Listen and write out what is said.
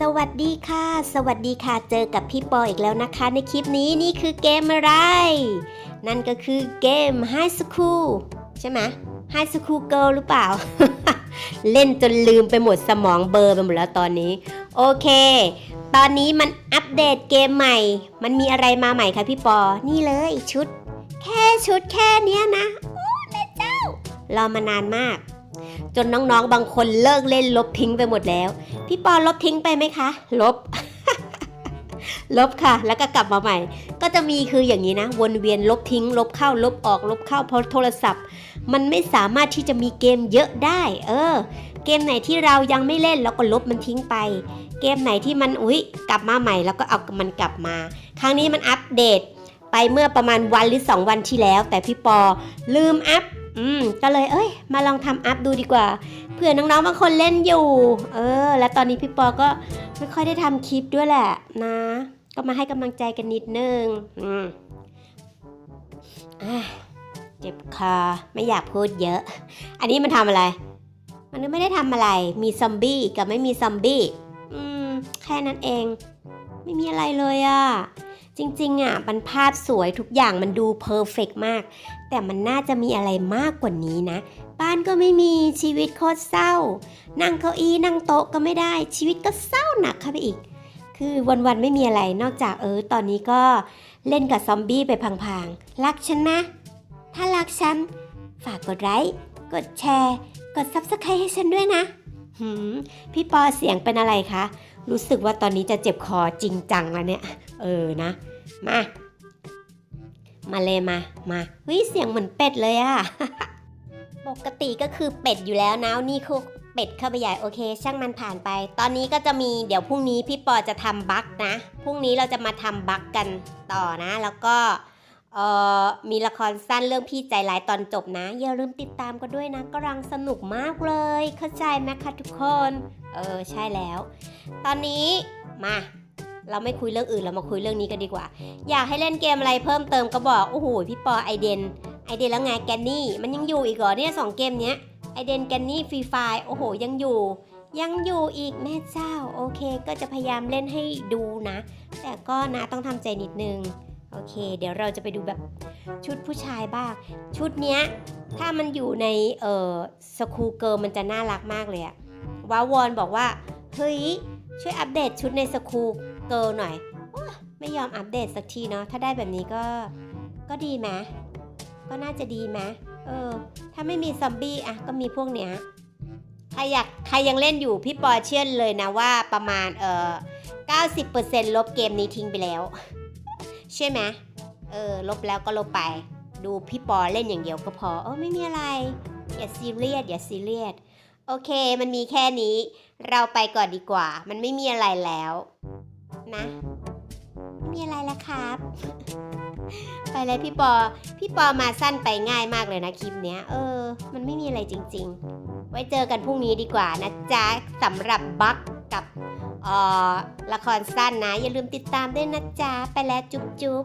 สวัสดีค่ะ สวัสดีค่ะ เจอกับพี่ปออีกแล้วนะคะ ในคลิปนี้นี่คือเกมอะไร นั่นก็คือเกม High School ใช่ไหม High School Girl หรือเปล่า เล่นจนลืมไปหมดสมองเบอร์ไปหมดแล้วตอนนี้ โอเค ตอนนี้มันอัปเดตเกมใหม่ มันมีอะไรมาใหม่คะพี่ปอ นี่เลยชุด แค่ชุดแค่เนี้ยนะโอ้แม่เจ้ารอมานานมาก จนน้องๆ บางคนเลิกเล่นลบทิ้งไปหมดแล้ว พี่ปอลบทิ้งไปไหมคะ ลบ ลบค่ะ แล้วก็กลับมาใหม่ ก็จะมีคืออย่างนี้นะ วนเวียนลบทิ้ง ลบเข้า ลบออก ลบเข้าเพราะโทรศัพท์ มันไม่สามารถที่จะมีเกมเยอะได้ เออ เกมไหนที่เรายังไม่เล่นเราก็ลบมันทิ้งไป เกมไหนที่มันอุ๊ย กลับมาใหม่แล้วก็เอามันกลับมา ครั้งนี้มันอัปเดต ไปเมื่อประมาณวันหรือ 2 วันที่แล้ว แต่พี่ปอลืมอัพ อืมก็เลยเอ้ย มาลองทำอัพดูดีกว่าเผื่อน้องๆบางคนเล่นอยู่ เออ และตอนนี้พี่ปอก็ไม่ค่อยได้ทำคลิปด้วยแหละนะ ก็มาให้กำลังใจกันนิดนึงอืมอะเจ็บคอไม่อยากพูดเยอะ อันนี้มันทำอะไร มันไม่ได้ทำอะไร มีซอมบี้กับไม่มีซอมบี้อืมแค่นั้นเอง ไม่มีอะไรเลยอะ จริงๆอะมันภาพสวยทุกอย่างมันดูเพอร์เฟกมาก แต่มันน่าจะมีอะไรมากกว่านี้นะ บ้านก็ไม่มีชีวิตโคตรเศร้า นั่งเก้าอี้นั่งโต๊ะก็ไม่ได้ ชีวิตก็เศร้าหนักเข้าไปอีก คือวันๆไม่มีอะไรนอกจากเออตอนนี้ก็เล่นกับซอมบี้ไปพางๆ รักฉันนะ ถ้ารักฉัน ฝากกดไลค์กดแชร์ กด Subscribe ให้ฉันด้วยนะหืมพี่ปอเสียงเป็นอะไรคะ รู้สึกว่าตอนนี้จะเจ็บคอจริงจังแล้วเนี่ย เออนะ มา มาเลยมา มาเฮ้ยเสียงเหมือนเป็ดเลยอะปกติก็คือเป็ดอยู่แล้วนะนี่คือเป็ดเข้าไปใหญ่โอเค ช่างมันผ่านไป ตอนนี้ก็จะมีเดี๋ยวพรุ่งนี้พี่ปอจะทำบั๊กนะพรุ่งนี้เราจะมาทำบั๊กกันต่อนะ แล้วก็เอ่อมีละครสั้นเรื่องพี่ใจร้ายตอนจบนะ อย่าลืมติดตามกันด้วยนะกำลังสนุกมากเลย เข้าใจไหมคะทุกคน เออ ใช่แล้ว ตอนนี้มา เราไม่คุยเรื่องอื่นเรามาคุยเรื่องนี้กันดีกว่า อยากให้เล่นเกมอะไรเพิ่มเติมก็บอกโอ้โหพี่ปอไอเดนไอเดนแล้วไงแกนนี่มันยังอยู่อีกเหรอเนี่ยสองเกมเนี้ยไอเดนแกนนี่ฟรีไฟโอ้โหยังอยู่ ยังอยู่อีกแม่เจ้าโอเค ก็จะพยายามเล่นให้ดูนะ แต่ก็นะต้องทำใจนิดนึงโอเค เดี๋ยวเราจะไปดูแบบชุดผู้ชายบ้าง ชุดเนี้ยถ้ามันอยู่ในเอ่อสคูเกิร์มันจะน่ารักมากเลยอะว้าวอนบอกว่าเฮ้ยช่วยอัปเดตชุดในสคู เกิร์ลหน่อยอไม่ยอมอัปเดตสักทีเนาะ ถ้าได้แบบนี้ก็ ก็ดีไหมก็น่าจะดีไหมเออ ถ้าไม่มีซอมบี้อะก็มีพวกเนี้ย ใครอยาก ใครยังเล่นอยู่ พี่ปอเชื่อเลยนะว่าประมาณ เออ90%ลบเกมนี้ทิ้งไปแล้ว ใช่ไหมเออ ลบแล้วก็ลบไป ดูพี่ปอเล่นอย่างเดียวก็พอ เออไม่มีอะไร อย่าซีเรียส อย่าซีเรียส โอเค มันมีแค่นี้ เราไปก่อนดีกว่า มันไม่มีอะไรแล้ว นะไม่มีอะไรแล้วครับ ไปเลยพี่ปอ พี่ปอมาสั้นไปง่ายมากเลยนะคลิปเนี้ย เออ มันไม่มีอะไรจริง ๆ ไว้เจอกันพรุ่งนี้ดีกว่านะจ๊ะสำหรับบั๊กกับเออละครสั้นนะ อย่าลืมติดตามด้วยนะจ๊ะ ไปแล้วจุ๊บจุ๊บ